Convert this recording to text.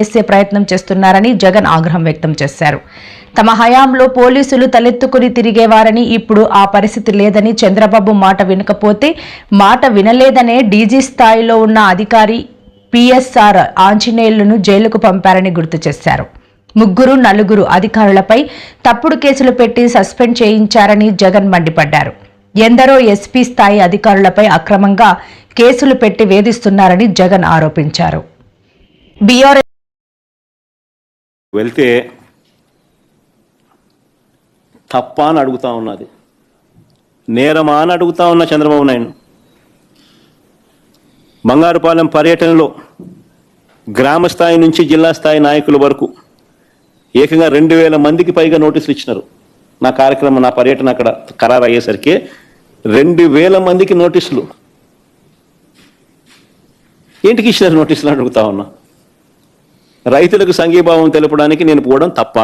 చేసే ప్రయత్నం చేస్తున్నారని జగన్ ఆగ్రహం వ్యక్తం చేశారు. తమ హయాంలో పోలీసులు తలెత్తుకుని తిరిగేవారని ఇప్పుడు ఆ పరిస్థితి లేదని చంద్రబాబు మాట వినకపోతే మాట వినలేదనే డీజీ స్థాయిలో ఉన్న అధికారి పిఎస్ఆర్ ఆంజనేయులను జైలుకు పంపారని గుర్తు చేశారు. ముగ్గురు నలుగురు అధికారులపై తప్పుడు కేసులు పెట్టి సస్పెండ్ చేయించారని జగన్ మండిపడ్డారు. ఎందరో ఎస్పీ స్థాయి అధికారులపై అక్రమంగా కేసులు పెట్టి వేధిస్తున్నారని జగన్ ఆరోపించారు. బీఆర్ఎస్ వెళ్తే తప్ప అని అడుగుతా ఉన్నది నేరమా అని అడుగుతా ఉన్న చంద్రబాబు నాయుడు. బంగారుపాలెం పర్యటనలో గ్రామ స్థాయి నుంచి జిల్లా స్థాయి నాయకుల వరకు ఏకంగా రెండు వేల మందికి పైగా నోటీసులు ఇచ్చినారు. నా కార్యక్రమం నా పర్యటన అక్కడ ఖరారు అయ్యేసరికి రెండు వేల మందికి నోటీసులు. ఏంటికి ఇచ్చినారు నోటీసులు అడుగుతా ఉన్నా? రైతులకు సంఘీభావం తెలపడానికి నేను పోవడం తప్ప